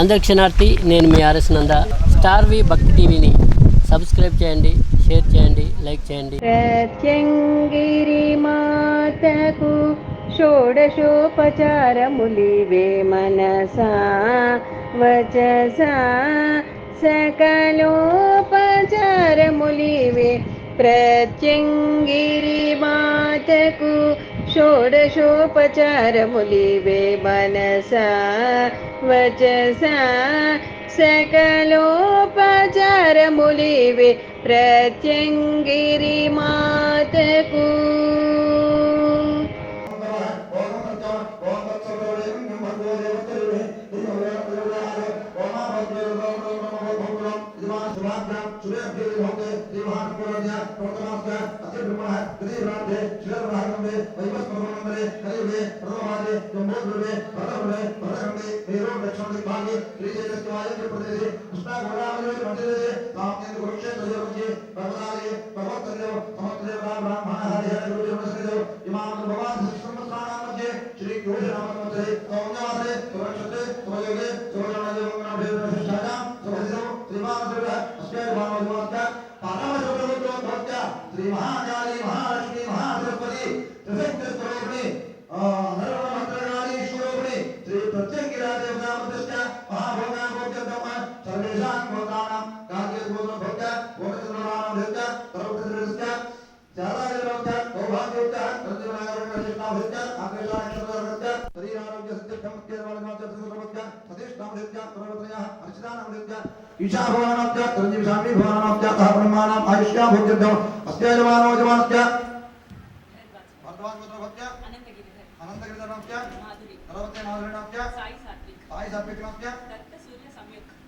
అందరి క్షణార్థి నేను మీ ఆర్ఎస్ నంద. స్టార్ వి భక్తి టీవీని సబ్స్క్రైబ్ చేయండి షేర్ చేయండి లైక్ చేయండి. ప్రత్యంగిరిమాతకు షోడశోపచారములివే మనసా వచసా సకలోపచారములివే ప్రత్యంగిరిమాతకు షోడశోపచారములివే మనసా వచసా సకలోపచారములివే ప్రత్యంగిరిమాతకు श्री योजना सौम्यवादे सुरक्षते सुयोगे नामहित्य अंगेला इंद्रवरहत्य तदीय आरोग्य सत्यम केरवालगात्य सदवत्य तदेश नामहित्य प्रवतनया अर्चिता नामहित्य ईशा भवानात्य तरंजीव स्वामी भवानात्य तथा ब्रह्मानाम आयुष्या भोज्यम अस्त्य जवानो जवानत्य भगवान भद्रवत्य अनंत गिरिधर अनंत गिरिधर नामत्य माधुरी। सरवत्य माधुरी नामत्य साई सात्विक। साई सात्विक नामत्य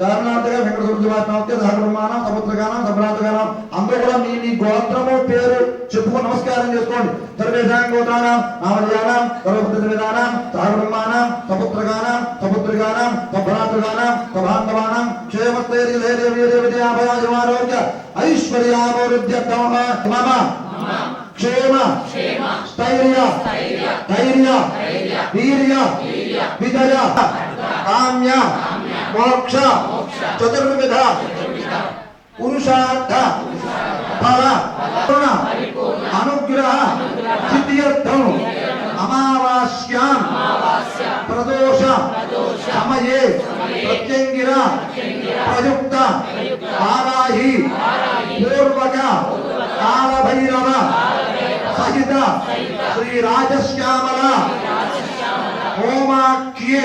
చారణార్థగా వెంకట సుబ్రహ్మాత్మహత్య సహబ్రహ్మానం సముద్రగానం సభ్రాతగానం అందరూ కూడా మీ మీ గోత్రము పేరు చెప్పుకు నమస్కారం చేసుకోండి. సర్వేషాం గోత్రానం నామజానం సర్వపతిదానం సహబ్రహ్మానం సపుత్రగానం సపుత్రిగానం సభ్రాతృగానం సభాంతవానం క్షేమస్థైర్య ధైర్య వీర్య విద్యాభయాజం ఆరోగ్య ఐశ్వర్యాభివృద్ధ్యర్థం మమ క్షేమ స్థైర్య ధైర్య వీర్య విజయ కామ్య मोक्ष चतुर्विध पुरुषार्थ फल करुण अनुग्रह सिद्धियर्थ अमावास्याम प्रदोष समये प्रत्यंगिरा प्रयुक्त आराही पूर्वक कालभैरव सहित श्री राजश्यामला होमाख्ये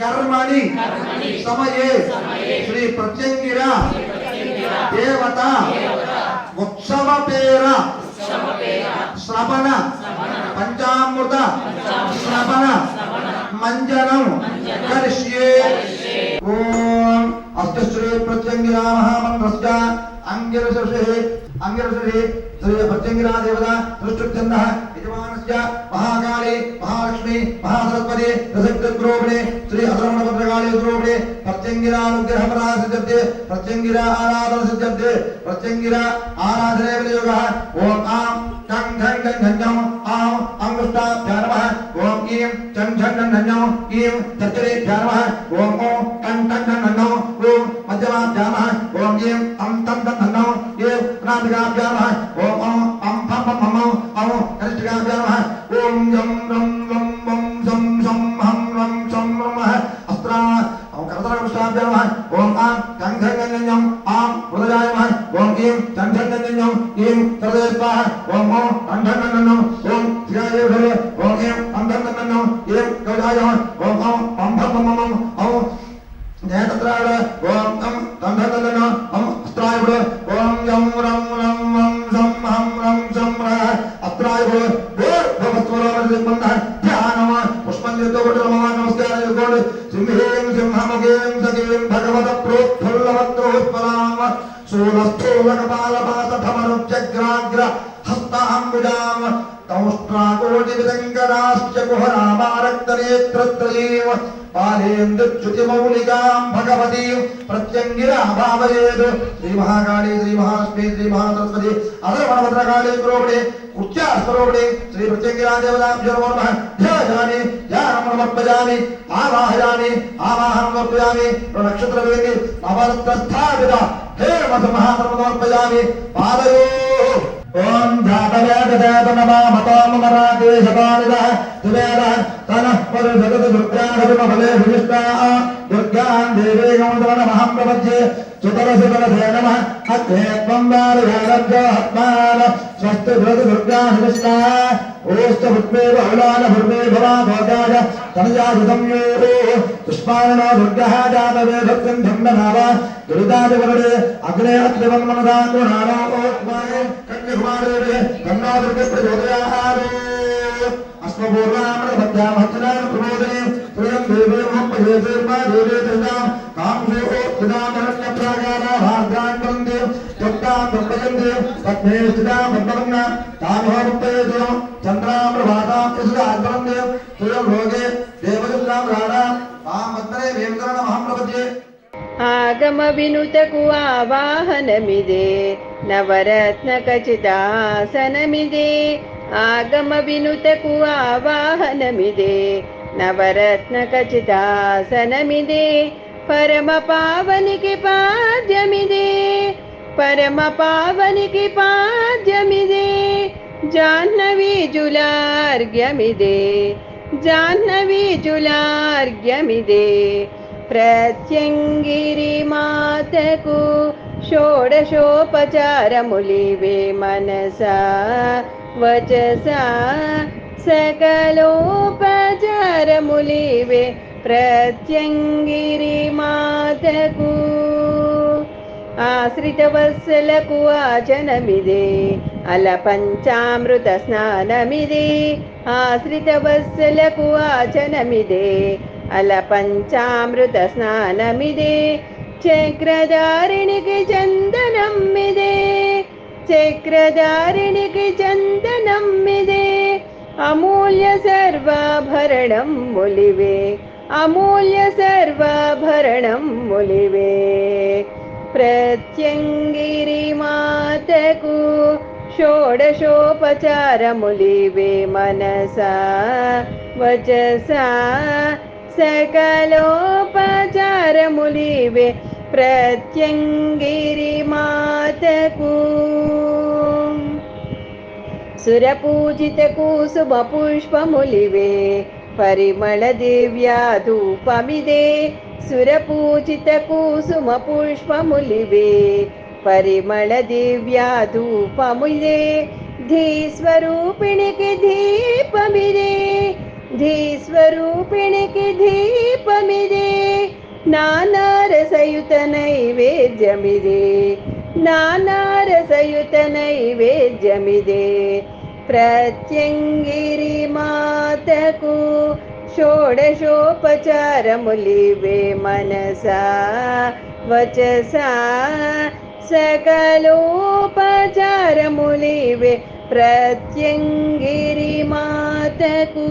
कर्मणि समये श्री प्रत्यंगिरा देवता उत्सव पेरा श्रवण पंचामृत श्रवण मंजनम करिष्ये ओम अस्तश्री प्रत्यंगिरा महामंत्रस्य अंगिरसुषे अंगिरसुषे श्री प्रत्यंगिरा देवता दृष्टुप्तन्दः विद्यमानस्य महाकाले, महालक्ष्मी, महासरस्वते रसक्तद्रोपणे श्री अधरमणपत्रकाले द्रोपणे प्रत्यङ्गिरानुग्रहपरासिद्ध्यते प्रत्यङ्गिरा आराधन सिद्ध्यते प्रत्यङ्गिरा आराधने विनियोगः ॐ आं टं घं घं घं घं, आं अङ्गुष्ठाभ्या नमः। ॐ ईं चं झं घं घं घं ईं चतुरेभ्या नमः। ॐ ॐ टं टं घं घं घं ॐ मध्यमाभ्या नमः। ॐ ईं अं तं तं घं घं ईं अनामिकाभ्या नमः। ॐ తామగేం సగేం భగవత ప్రోత్ఫుల్లవద్రోత్పలామ శూలస్థూలకపాలపాతమరుగ్రాగ్ర హస్తాంబుజామ తౌష్ట్రాకోటివిదంగరాశ్చ కుహరామారక్తనేత్రత్రయీవ పాలేంద్రుచ్యుతిమౌలికాం భగవతీం ప్రత్యంగిరాభావయేత్ శ్రీమహాకాళీ నక్షత్రవేది నవరత్నస్థాపిత హే మధ మహాసర్వమర్పయామి పాదయో ఓం జాతవేదదేవ నమామతోమరాతే శతానిదః తువేద चतुरसुरधे नमः अग्रे त्वम्बारुधारब्जहत्मान स्वस्ति भवतु दुर्गा कृष्णा ओश्च भुक्मे बहुलान भुर्मे भवा भोगाय तनजासुतं योः पुष्पाणो दुर्गः जातवे भक्तिं धम्मनाव दुरिताय वरणे अग्ने अत्रिवं मनसा गृणानो ओक्माये कन्यकुमारे कन्ना दुर्गे प्रचोदयारे ఆగమ వినుతకు ఆవాహనమిదే నవరత్న ఖచ్చితాసనమిదే ప్రమోదనే త్రయం దేవేమం పయేసేర్మా దేవేతృణాం కాంక్షో సుధామరణ్య ప్రాగారా భాగ్యాన్ వందే త్వక్తాం త్వక్పయందే పద్మే స్థితాం పద్మవన్న తామహోముక్తయేతో చంద్రాం ప్రభాతాం యసుదాగ్రవందే త్రయం భోగే దేవదుల్లాం రాణా తాం మద్మనే వేంకరణమహం ప్రపద్యే ಆಗಮ ವಿನುತಕು ಆವಾಹನಮಿದೆ ನವರತ್ನ ಖಚಿತಾಸನಮಿದೆ ಆಗಮ ವಿನುತಕು ಆವಾಹನಮಿದೆ ನವರತ್ನ ಖಚಿತಾಸನಮಿದೆ ಪರಮ ಪಾವನಿಗೆ ಪಾದ್ಯಮಿದೆ ಪರಮ ಪಾವನಿಗೆ ಪಾದ್ಯಮಿದೆ ಜಾಹ್ನವಿ ಜುಲಾರ್ಘ್ಯಮಿದೆ ಜಾಹ್ನವಿ ಜುಲಾರ್ಘ್ಯಮಿದೆ ప్రత్యంగిరి మాతకు షోడశోపచారములివే మనసా వచసా సకలోపచారములివే ప్రత్యంగిరి మాతకు. ఆశ్రితవత్సలకు ఆచనమిదే అల పంచామృత స్నానమిదే. ఆశ్రితవత్సలకు ఆచనమిదే అల పంచామృత స్నానమిదే. చక్రధారిణికి చందనం ఇదే शक्रचारिणिकचन्दनं मिदे अमूल्यसर्वाभरणं मुलिवे अमूल्यसर्वाभरणं मुलिवे। प्रत्यङ्गिरिमातकु षोडशोपचारमुलिवे मनसा वचसा सकलोपचारमुलिवे प्रत्यङ्गिरिमातकु सुरपूजितकुसुमपुष्पमुलिवे कुसुमपुष्पमुलिवे परिमल देव्यामिरे कुसुमपुष्पमुलिवे परिमल धीस्वरूपिणिके धीपमिदे दीपमिरे नायुत नैवेद्यमिरे నానారసయుత నైవేద్యమిదే. ప్రత్యంగిరి మాతకు షోడశోపచారములివే మనసా వచసా సకలోపచారములివే ప్రత్యంగిరి మాతకు.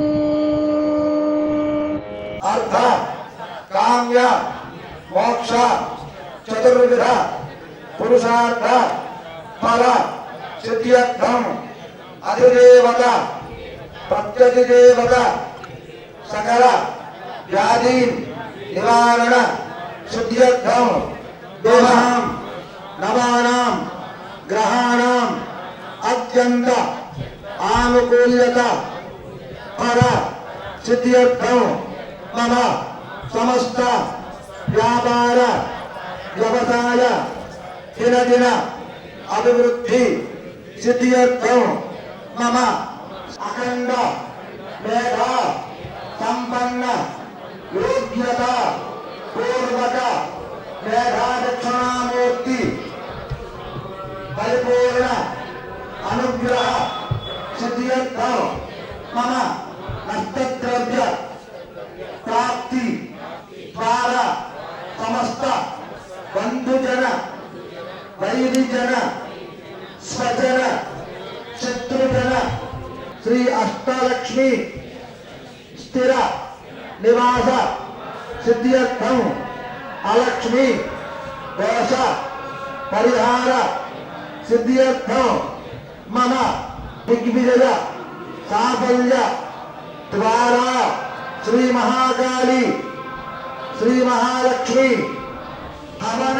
అర్థ కామ్య మోక్ష చతుర్విధ పురుషార్థ ఫల సిద్ధ్యర్థం అధిదేవత ప్రత్యధిదేవత సకల వ్యాధి నివారణ శుద్ధ్యర్థం దేహాం నవానాం గ్రహాణం అత్యంత ఆనుకూల్యత పర సిద్ధ్యర్థం మమ సమస్త వ్యాపార వ్యవసాయ దినదిన అభివృద్ధి సిద్ధియర్థం మమ అఖండ మేధ సంపన్న యోగ్యత పూర్వక మేధాదక్షిణామూర్తి పరిపూర్ణ అనుగ్రహ సిద్ధియర్థం మమ నష్టద్రవ్య ప్రాప్తి ద్వారా సమస్త బంధుజన ವೈರಿಜನ स्वजन शत्रुजन श्री अष्टलक्ष्मी, स्थिर, निवास ಸಿದ್ಧಿಯರ್ಥಂ अलक्ष्मी, दोष, परिहार सिद्धियर्थ मन, दिग्विजय, साफल्य, द्वारा, श्री महाकाली, श्री महालक्ष्मी, हवन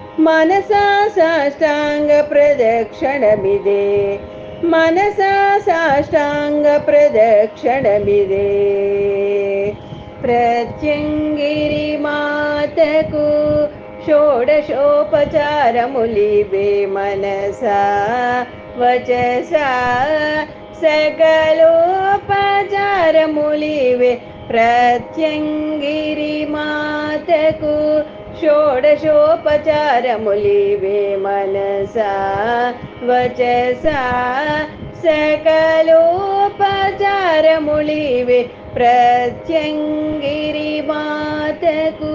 मनसा साष्टाङ्गप्रदक्षिणमिदे। मनसा साष्टाङ्गप्रदक्षिणमिदे। प्रत्यङ्गिरिमातकु षोडशोपचारमुलिबे मनसा वचसा सकलोपचारमुलिवे। प्रत्यङ्गिरिमातकु షోడశోపచారములివే మనసా వచసా సకలోపచారములివే ప్రత్యంగిరి మాతకు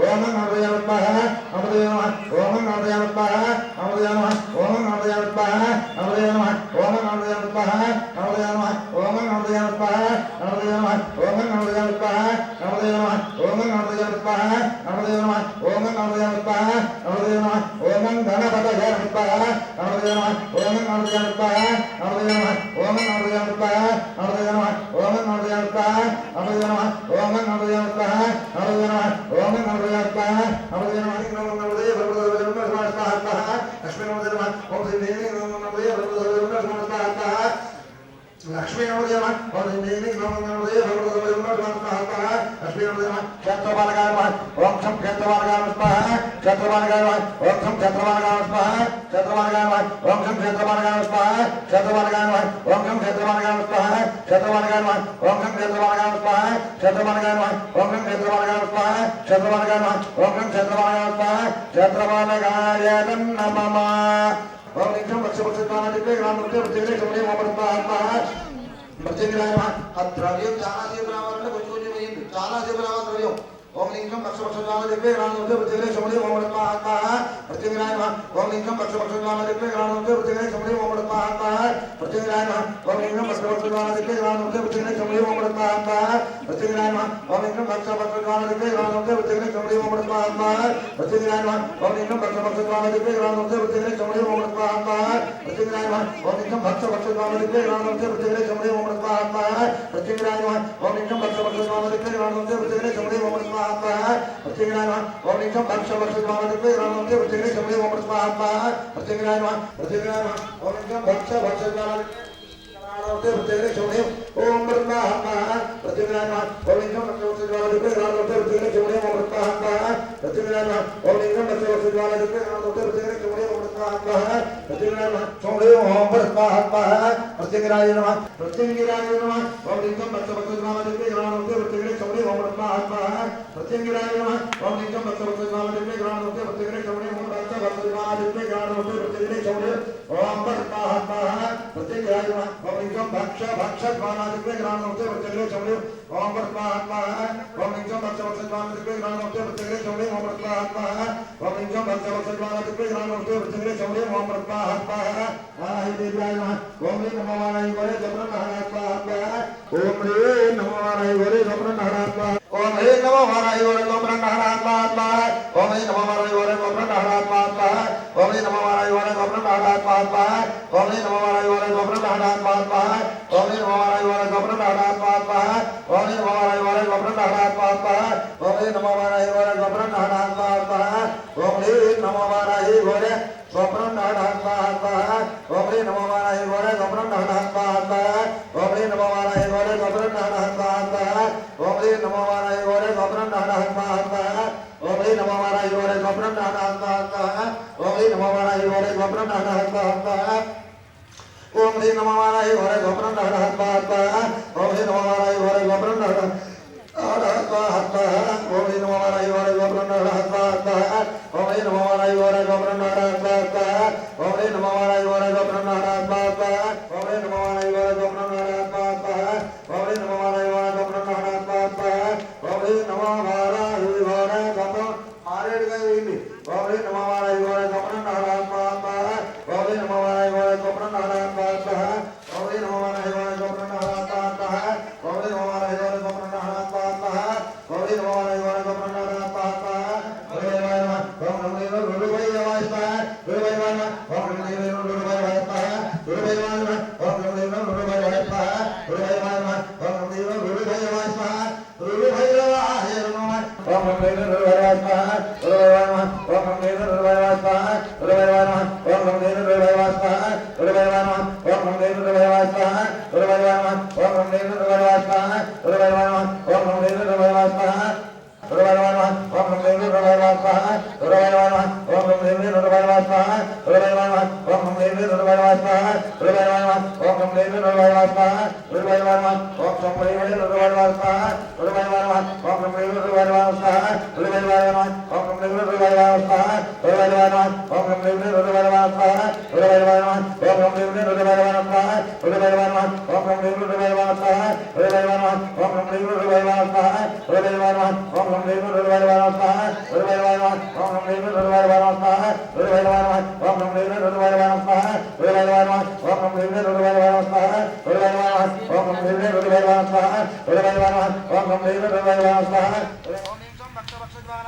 ఓం ఓం ఓం ఓం क्षेत्रपालकाय नमः ओम क्षम क्षेत्रपालकाय नमः क्षेत्रपालकाय नमः ओम क्षम क्षेत्रपालकाय नमः क्षेत्रपालकाय नमः ओम क्षम क्षेत्रपालकाय नमः क्षेत्रपालकाय नमः ओम क्षम क्षेत्रपालकाय नमः क्षेत्रपालकाय नमः ओम क्षम क्षेत्रपालकाय नमः क्षेत्रपालकाय नमः ओम क्षम क्षेत्रपालकाय नमः क्षेत्रपालकाय नमः ओम क्षम क्षेत्रपालकाय नमः क्षेत्रपालकाय नमः ओम क्षम वक्ष वक्ष ताना दिव्य ग्राम नृत्य प्रत्येक समरे मोहम्मद आत्मा। ప్రత్యేక అద్రవ్యం చాలాసేపు రావాలంటే కొంచెం కొంచెం అయ్యింది చాలాసేపు రావాలి ద్రవ్యం. ओम लिंगम पक्षपक्षामदिवे ग्राणोते वृजले समरे ओम नमः। आत्मा पृथ्वीराय नमः ओम लिंगम पक्षपक्षामदिवे ग्राणोते वृजले समरे ओम नमः। आत्मा पृथ्वीराय नमः ओम लिंगम पक्षपक्षामदिवे ग्राणोते वृजले समरे ओम नमः। आत्मा पृथ्वीराय नमः ओम लिंगम पक्षपक्षामदिवे ग्राणोते वृजले समरे ओम नमः। आत्मा पृथ्वीराय नमः ओम लिंगम पक्षपक्षामदिवे ग्राणोते वृजले समरे ओम नमः। आत्मा पृथ्वीराय नमः ओम लिंगम पक्षपक्षामदिवे ग्राणोते वृजले समरे ओम नमः। आत्मा पृथ्वीराय नमः ओम लिंगम पक्षपक्षामदिवे ग्राणोते वृजले समरे ओम नमः परमात्मा है पृथ्वीनारायण नमः ओम नित्यम भक्ष भक्ष स्वामते रामते पृथ्वी समले ओम परमात्मा है पृथ्वीनारायण नमः पृथ्वीनारायण नमः ओम नित्यम भक्ष भक्ष स्वामते रामते पृथ्वी समले ओम परमात्मा है पृथ्वीनारायण नमः ओम नित्यम भक्ष भक्ष स्वामते रामते पृथ्वी समले ओम परमात्मा है पृथ्वीनारायण नमः ओम नित्यम भक्ष परमात्मा है पृथ्वीराज सोमदेव ओम परमात्मा है पृथ्वीराज नमः। पृथ्वीराज नमः ओम लिंगम भक्त भक्त नाम देवे ग्राम रूपे पृथ्वीराज सोमदेव ओम परमात्मा है पृथ्वीराज नमः ओम लिंगम भक्त भक्त नाम देवे ग्राम रूपे पृथ्वीराज सोमदेव ओम भक्त भक्त नाम देवे ग्राम रूपे पृथ्वीराज सोमदेव ओम्बर्पाहत्पाः प्रत्यग्रायुः ओमिङ्गं भक्ष भक्षद्वानादिग्रे ग्रामोक्ते प्रत्यग्रे चमरे ओम्बर्पाहत्पाः ओमिङ्गं भक्ष भक्षद्वानादिग्रे ग्रामोक्ते प्रत्यग्रे चमरे ओम्बर्पाहत्पाः ओमिङ्गं भक्ष भक्षद्वानादिग्रे ग्रामोक्ते प्रत्यग्रे चमरे ओम्बर्पाहत्पाः वाराहिदेव्यायुः ओम रे नमो वाराहि वरे जपनं हरात्पाः ओम रे नमो वाराहि वरे जपनं हरात्पाः ओम रे नमो वाराहि वरे जपनं हरात्पाः ओम रे नमो वाराहि वरे जपनं हरात्पाः ओम नी नमः वाराय वाराय गोप्रम नाहदात पाद पाद ओम नी नमः वाराय वाराय गोप्रम नाहदात पाद पाद ओम नी नमः वाराय वाराय गोप्रम नाहदात पाद पाद ओम नी नमः वाराय वाराय गोप्रम नाहदात पाद पाद ओम नी नमः वाराय वाराय गोप्रम नाहदात पाद पाद ओम नी नमः वाराय वाराय गोप्रम नाहदात पाद पाद ओम नी नमः वाराय वाराय गोप्रम नाहदात पाद पाद ओम नी नमः वाराय वाराय गोप्रम नाहदात पाद पाद ओम नी नमः वाराय वाराय गोप्रम नाहदात पाद पाद ओम नी नमः वाराय वाराय गोप्रम नाहदात ఓం శ్రీ నమవాణాయ వరే గోపురం నహర హత్వ హత్వ ఓం శ్రీ నమవాణాయ వరే గోపురం నహర హత్వ హత్వ ఓం శ్రీ నమవాణాయ వరే గోపురం నహర హత్వ హత్వ ఓం శ్రీ నమవాణాయ వరే గోపురం నహర హత్వ హత్వ ఓం శ్రీ నమవాణాయ వరే గోపురం నహర హత్వ హత్వ ఓం శ్రీ నమవాణాయ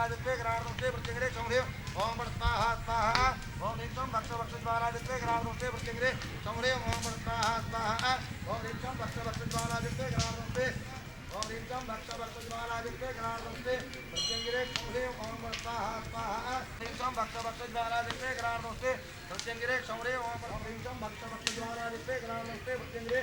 ज्वालादित्वे ग्राणरूपे प्रत्यग्रे चमरे ओम पट स्वाहा स्वाहा ओम ऋक्षम भक्ष भक्ष ज्वालादित्वे ग्राणरूपे प्रत्यग्रे चमरे ओम पट स्वाहा स्वाहा ओम ऋक्षम भक्ष भक्ष ज्वालादित्वे ग्राणरूपे ओम ऋक्षम भक्ष भक्ष ज्वालादित्वे ग्राणरूपे प्रत्यग्रे चमरे ओम पट स्वाहा स्वाहा ऋक्षम भक्ष भक्ष ज्वालादित्वे ग्राणरूपे प्रत्यग्रे चमरे ओम पट ऋक्षम भक्ष भक्ष ज्वालादित्वे ग्राणरूपे प्रत्यग्रे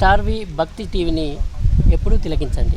స్టార్వి భక్తి టీవీని ఎప్పుడూ తిలకించండి.